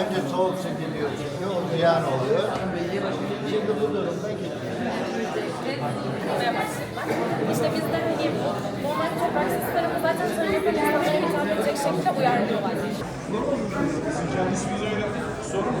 Önce soğuk çekiliyor çünkü o ziyan oluyor. Şimdi bu durumda gidiyor. İşte bizde hani normal toprak sistemini zaten söyleyip insanlara hitap edecek şekilde uyarlıyorlar. Sıcağınız bir sorun mu?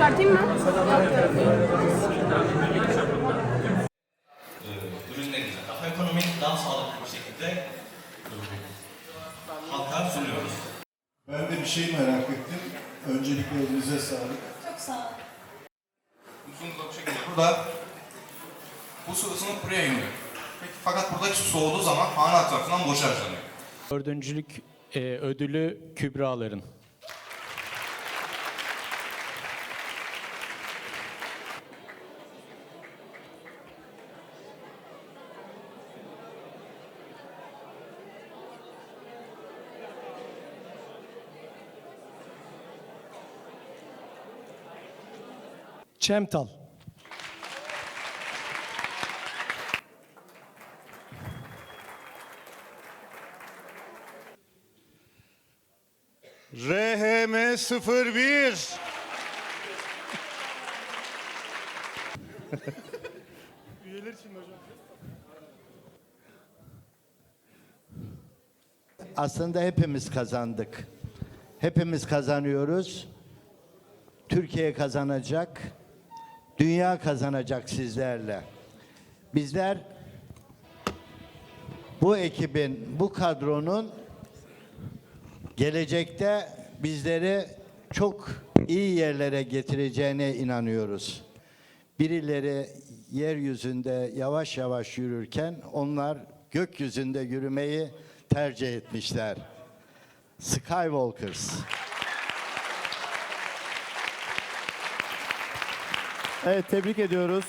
Çıkartayım mı? Ee, Ürünlerimizi daha ekonomik, daha sağlıklı bir şekilde halka sunuyoruz. Ben de bir şey merak ettim. Öncelikle elinize sağlık. Çok sağ olun. Musunuz bu şekilde burada bu su ısınıp buraya iniyor. Peki, fakat buradaki su soğuduğu zaman hana tarafından boşarcanıyor. Dördüncülük e, ödülü Kübra'ların. Çemtal. RHM 01 Üyeler için hocam. Aslında hepimiz kazandık. Hepimiz kazanıyoruz. Türkiye kazanacak. Dünya kazanacak sizlerle. Bizler bu ekibin, bu kadronun gelecekte bizleri çok iyi yerlere getireceğine inanıyoruz. Birileri yeryüzünde yavaş yavaş yürürken onlar gökyüzünde yürümeyi tercih etmişler. Skywalkers. Evet tebrik ediyoruz.